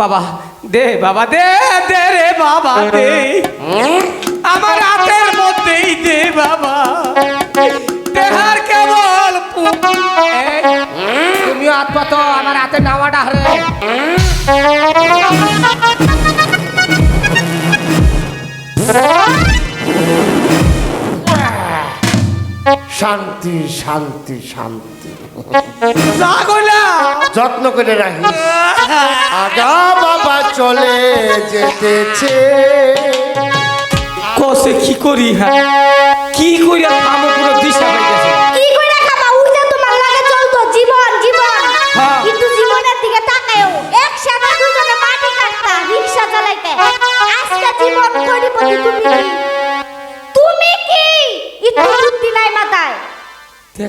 বাবা দে বাবা দে দে রে বাবা দে। আমার হাতের মধ্যেই দে বাবা। দেহার কেবল তুমিও হাত পাতো আমার হাতে নামাটা হরে শান্তি শান্তি শান্তি। জাগলা যত্ন করে রাখি। আগা বাবা চলে যেতেছে। কি করি হ্যাঁ? কি করি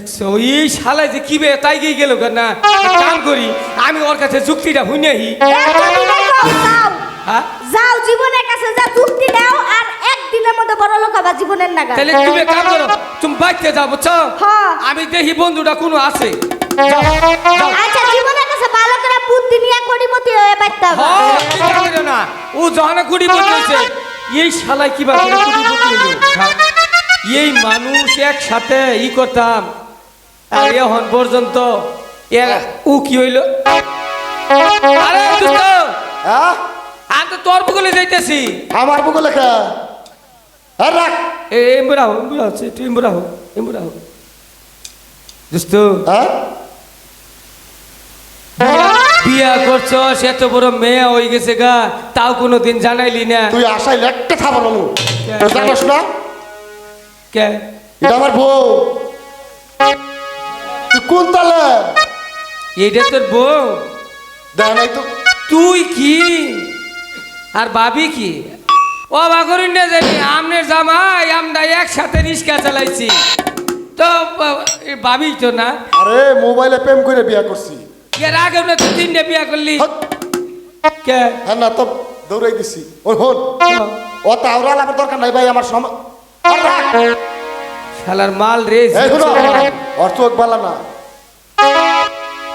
দেখছ? এই শালায় যে কি বে তাই গিয়ে গেল না কাম করি আমি ওর কাছে যুক্তিটা নাই কও, যাও হ্যাঁ? জীবনের কাছে যা যুক্তি নাও আর একদিনের মধ্যে বড় লোক হবা জীবনের নাগা তাহলে তুমি কাম করো তুমি বাইতে যাও বুঝছ? হ্যাঁ। আমি দেখি বন্ধুটা কোনো আছে। আচ্ছা জীবনের কাছে ভালো করে বুদ্ধি নিয়ে কোটিপতি হয়ে বাইতে হবে। হ্যাঁ, না? ও যখন কুড়ি বলতেছে এই শালায় কি বা করে কুড়ি বলল এই মানুষ একসাথে ই করতাম। আর এখন পর্যন্ত ও কি হইল? আরে আমি তো তোর যাইতেছি। আমার আর রাখ। এ হচ্ছে তুই দোস্ত বিয়া করছ সে তো বড় মেয়ে হয়ে গেছে গা তাও কোনো দিন জানাইলি না। তুই আশাই একটা খাব না মু। তুই জানোস না কে? এটা আমার বউ। কোন তালে? এইটা তোর বউ। দেখ নাই তো। তুই কি? আর বাবি কি? ও বাকরিন না জানি আমনের জামাই আমরা একসাথে রিক্সা চালাইছি। তো বা- এ ভাবি তো না। আরে মোবাইলে প্রেম করে বিয়া করছি। এর আগে না তুই তিনটে বিয়া করলি। কে? হ্যাঁ না তো দৌড়াই দিছি। ওই হন। ও। তাহলে আমার দরকার নাই ভাই আমার সময় শালার মাল রে চোখ বালা না।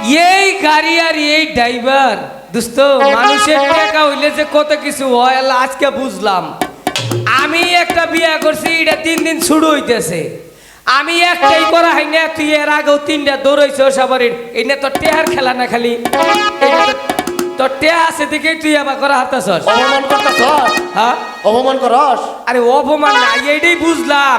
এই গাড়ি আর এই ড্রাইভার দোস্ত মানুষের টাকা হইলে যে কত কিছু হয় আল্লাহ আজকে বুঝলাম। আমি একটা বিয়া করছি এটা তিন দিন শুরু হইতেছে। আমি একটাই করা হয় না তুই এর আগেও তিনটা দৌড়াইছ সবার এটা তো টেহার খেলা না খালি। তো- তোর টেহা আছে দেখে তুই আবার করা হারতাছস অপমান করতেছ হ্যাঁ? অপমান করস? আরে অপমান না এইটাই বুঝলাম।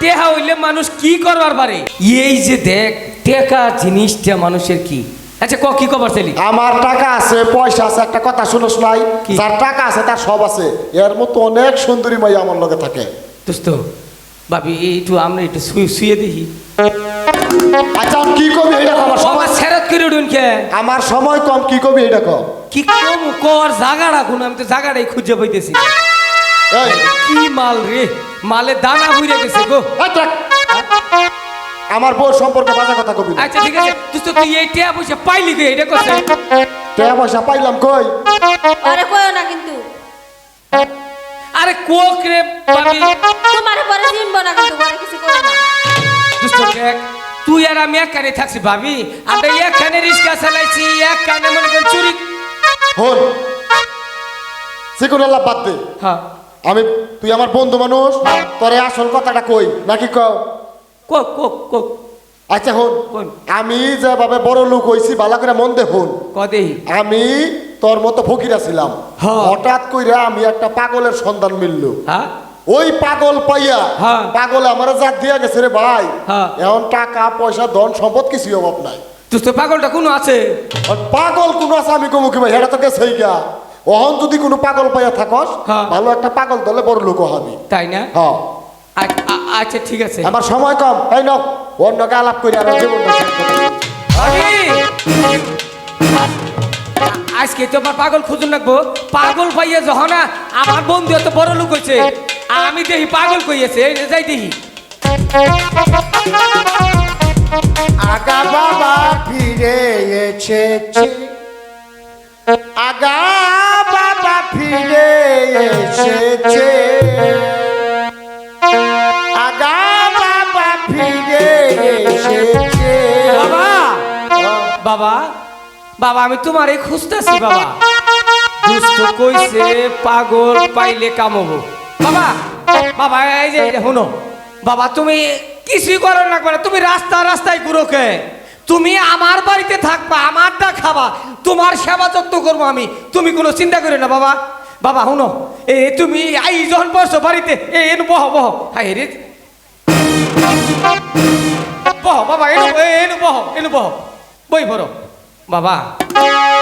টেহা হইলে মানুষ কি করবার পারে? এই যে দেখ টেকা জিনিসটা মানুষের কি? আচ্ছা ক কি কবার চাইলি আমার টাকা আছে পয়সা আছে একটা কথা শুনোস নাই? কি? যার টাকা আছে তার সব আছে। এর মতো অনেক সুন্দরী মাই আমার লগে থাকে। দোস্ত ভাবি একটু আমরা একটু শুয়ে দেখি। আচ্ছা কি কবি? এটা আমার সময় সেরত করে উঠুন কে? আমার সময় কম কি কবি এটা কম কি কম কর জাগাড়া কোন আমি তো জাগাড়াই খুঁজে পাইতেছি। কি মাল রে? মালে দানা বুড়ে গেছে গো। আমার বউ সম্পর্কে বাজে কথা কবি আচ্ছা ঠিক আছে। দোস্ত তুই এই টিয়া পয়সা পাইলি গে এটা করছে টাকা পয়সা পাইলাম কই? আরে কইও না কিন্তু। আরে কোক রে ভাবি তোমার পরে চিনবো না কিন্তু পরে কিছু করো না। দোস্ত দেখ তুই আর আমি এক কানে থাকছি ভাবি। আমরা এক কানে রিক্সা চালাইছি একখানে মনে করেন চুরি। হন সিকুন আল্লাহ বাদ দে। হ্যাঁ। আমি তুই আমার বন্ধু মানুষ তোরে আসল কথাটা কই নাকি কও? কোক কোক কোক। আচ্ছা হন কোন? আমি যেভাবে বড় লোক হইছি বালা করে মন দে হন কদেই আমি তোর মতো ফকিরা ছিলাম হ্যাঁ। হঠাৎ কইরা আমি একটা পাগলের সন্ধান মিলল। হ্যাঁ ওই পাগল পাইয়া হ্যাঁ। পাগল আমার জাত দিয়া গেছে রে ভাই। হ্যাঁ। এখন টাকা পয়সা ধন সম্পদ কিছুই অভাব নাই। দোস্ত পাগলটা কোনো আছে? পাগল কোন আছে আমি কমু কি ভাই? হেটা তো গেছেই গা। অহন যদি কোনো পাগল পাইয়া থাকস। ভালো একটা পাগল দলে বড় লোক হবি তাই না? হ্যাঁ আচ্ছা ঠিক আছে। আমার সময় কম। এই নাও অন্যকে আলাপ করি। আমার জীবনটা! আজকে তো আমার পাগল খুঁজুন রাখব। পাগল পাইয়া যখন না আমার বন্ধু এত বড় লোক হয়েছে আমি দেখি পাগল কইয়াছে যাই দেখি। আগা বাবা ফিরে এসেছে। আগা বাবা ফিরে এসেছে। বাবা ফিরে এসেছে। বাবা বাবা বাবা, আমি খুঁজতেছি, বাবা। দুষ্ট কইছে, পাগল, পাইলে কামবো। বাবা বাবা, এই যে, শুনো। বাবা, তুমি কিছুই করো না করে তুমি রাস্তা রাস্তায় ঘুরোকে তুমি আমার বাড়িতে থাকবা, আমারটা খাবা। তোমার সেবা যত্ন করব আমি। তুমি কোনো চিন্তা করো না, বাবা। বাবা, শুনো এ তুমি আই যখন বসো বাড়িতে এ এনু বহ বহ। হাই রে। বহ বাবা এনু এনু বহ এনু বহ। বই ভরো বাবা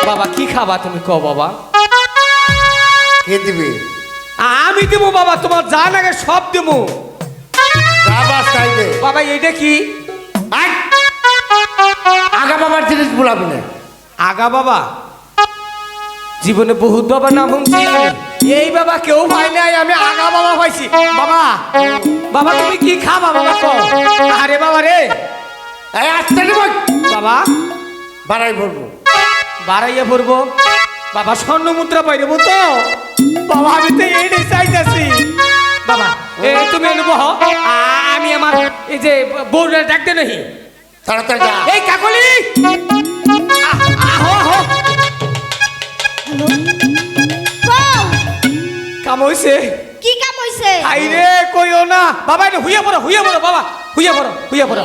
বাবা কি খাবা তুমি কও বাবা? কে দিবি? আমি দেবো বাবা তোমার যা লাগে সব দেবো। বাবা দে বাবা এইটা কি? আগা বাবার জিনিস বলাবি না। আগা বাবা? জীবনে বহুত বাবা নাম শুনছি। এই বাবা কেউ পাই নাই আমি আগা বাবা পাইছি বাবা বাবা তুমি কি খাবা? বাবা কও। আরে বাবা রে। এই আসতে নিব বাবা বাড়াই বলব বাড়াইয়া পড়ব বাবা স্বর্ণ মুদ্রা পাইব তো। বাবা আমি তো এইটাই চাইতেছি। বাবা এ তুমি এনে আমি আমার এই যে বউরা ডাকতে নাহি। তাড়াতাড়ি যা। এই কাকলি! আহ, আহ, আহ, কও, কাম হইছে? কি কাম হইছে? আইরে কইও না। বাবা এটা হুইয়া পড়ো হুইয়া পড়ো বাবা। হুইয়া পড়ো হুইয়া পড়ো।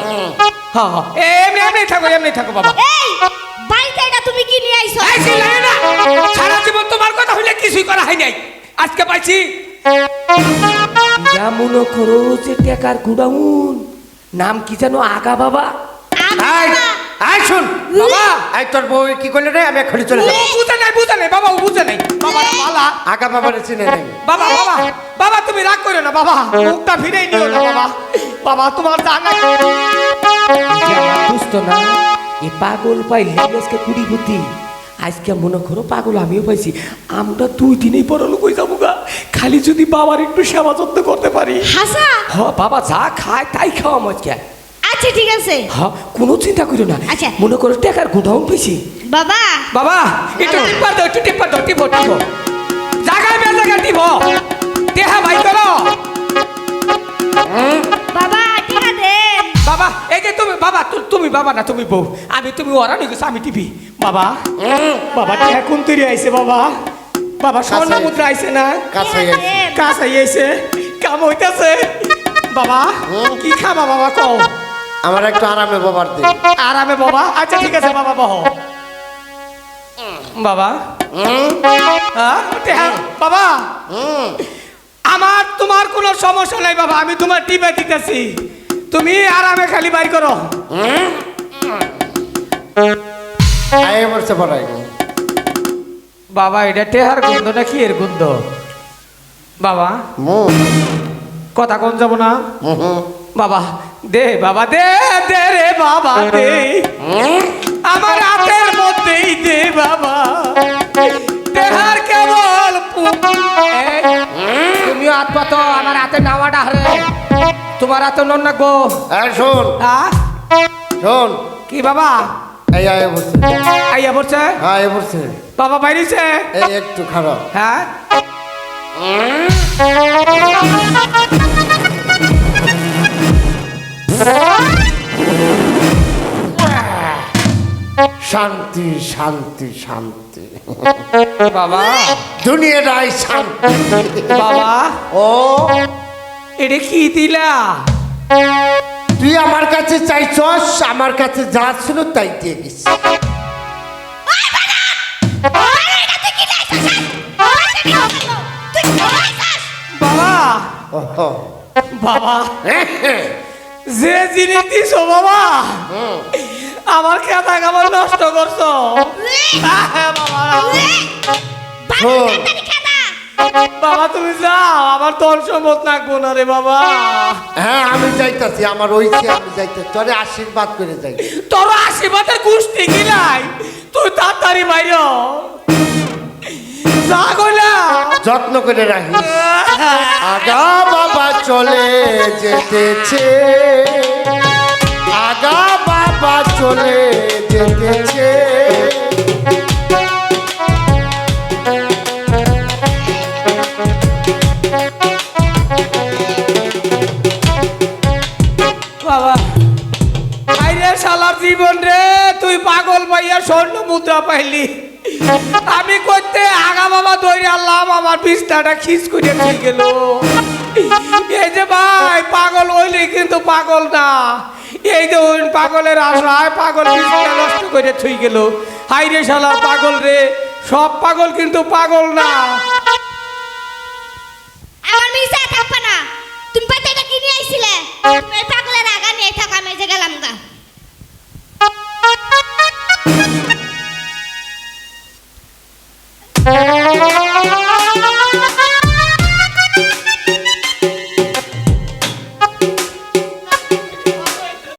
হ্যাঁ হ্যাঁ। এমনি এমনি থাকো এমনি থাকো বাবা। এই বাড়িতে এটা তুমি কি নিয়ে আইছো? এই চিল্লাইও না। সারা জীবন তোমার কথা হইলে কিছুই করা হয় নাই। আজকে পাইছি। যা মনে করো যে টেকার গুডাউন। নাম কি জানো আগা বাবা? আয় আয় শুন বাবা আয় তোর বউ কি করলে রে? আমি এক্ষুনি চলে যাব। বুঝে নাই বুঝে নাই বাবা ও বুঝে নাই। বাবা বালা আগা বাবার চিনে নেই। বাবা বাবা বাবা তুমি রাগ করো না বাবা মুখটা ফিরেই নিও না বাবা। বাবা তোমার জানা দুষ্ট না এ পাগল পাইলে আজকে কুড়ি বুদ্ধি। আজকে মনে করো পাগল আমিও পাইছি। আমরা দুই দিনেই পড়ালো কই যাব গা। খালি যদি বাবার একটু সেবা যত্ন করতে পারি। হাসা? হ বাবা যা খায় তাই খাওয়া মজকে আচ্ছা ঠিক আছে। হ কোনো চিন্তা করো না। আচ্ছা। মনে করো টাকার গুডাউন পেয়েছি। বাবা। বাবা একটু টিপা দাও একটু টিপা দাও টিপো টিপো জায়গায় বে জায়গা টিপো। টেহা ভাই করো বাবা টিকা দেন বাবা এই যে তুমি বাবা তু- তুমি বাবা না তুমি বউ। আমি তুমি ওরা নিয়ে গেছো আমি টিপি। বাবা বাবা টেহা কোন তৈরি আইছে বাবা? বাবা স্বর্ণ মুদ্রা আইছে না? কাছে টিকা গেছি। আইছে কাম হইতাছে। বাবা কি খাবা বাবা কও? আমার একটু আরামে বাবার দে। আরামে বাবা? আচ্ছা ঠিক আছে বাবা বহ। বাবা? হ্যাঁ? টেহা বাবা? আমার তোমার কোনো সমস্যা নাই বাবা। আমি তোমার টিপে দিতেছি তুমি আরামে খালি বাই করো। বাবা এটা টেহার গন্ধ না কি এর গন্ধ? বাবা কথা কোন যাব না? বাবা দে বাবা দে দে রে বাবা দে। আমার হাতের মধ্যেই দে বাবা। দেহার কেবল তুমিও হাত পাতো আমার হাতে নাওয়াটা হারে তোমার হাতে নন না গো শোন। হ্যাঁ শোন। কি বাবা? এই আয় বলছে আইয়া হ্যাঁ আয় বলছে বাবা বাইরেছে? এই একটু খারাপ হ্যাঁ? শান্তি শান্তি শান্তি। বাবা। দুনিয়াটাই শান্তি। বাবা। ও। এটা কি দিলা তুই আমার কাছে চাইছস আমার কাছে যা ছিল তাই দিয়ে গেছি বাবা। বাবা। হ্যাঁ, হ্যাঁ। যে জিনিস দিছো বাবা আমার খেতা খাবার নষ্ট করছ। হ্যাঁ, বাবা তুমি যাও আমার ধন সম্পদ নাকবো না রে বাবা। হ্যাঁ আমি যাইতাছি আমার ওইছে আমি যাইতাছি। তোরে আশীর্বাদ করে যাই। তোর আশীর্বাদের গোষ্ঠী গিলাই তুই তাড়াতাড়ি বাইর যা কইলা যত্ন করে রাখিস আগা বাবা চলে যেতেছে। আগা বাবা চলে যেতেছে। জীবন রে তুই পাগল পাইয়া স্বর্ণ মুদ্রা পাই লাগাইলি আমি করতে আগা বাবা দৌড়ে আল্লাহ আমার বিছনাটা খিস করে ঠিক গেল। এই যে ভাই, পাগল হইলে কিন্তু পাগল না। এই যে ওই পাগলের আশায় পাগল নষ্ট করে থুই গেল। হাই রে শালা, পাগল রে, সব পাগল কিন্তু পাগল না। আমার মিসা থাকবে না। তুমি পাতে এটা কিনে আইছিলে?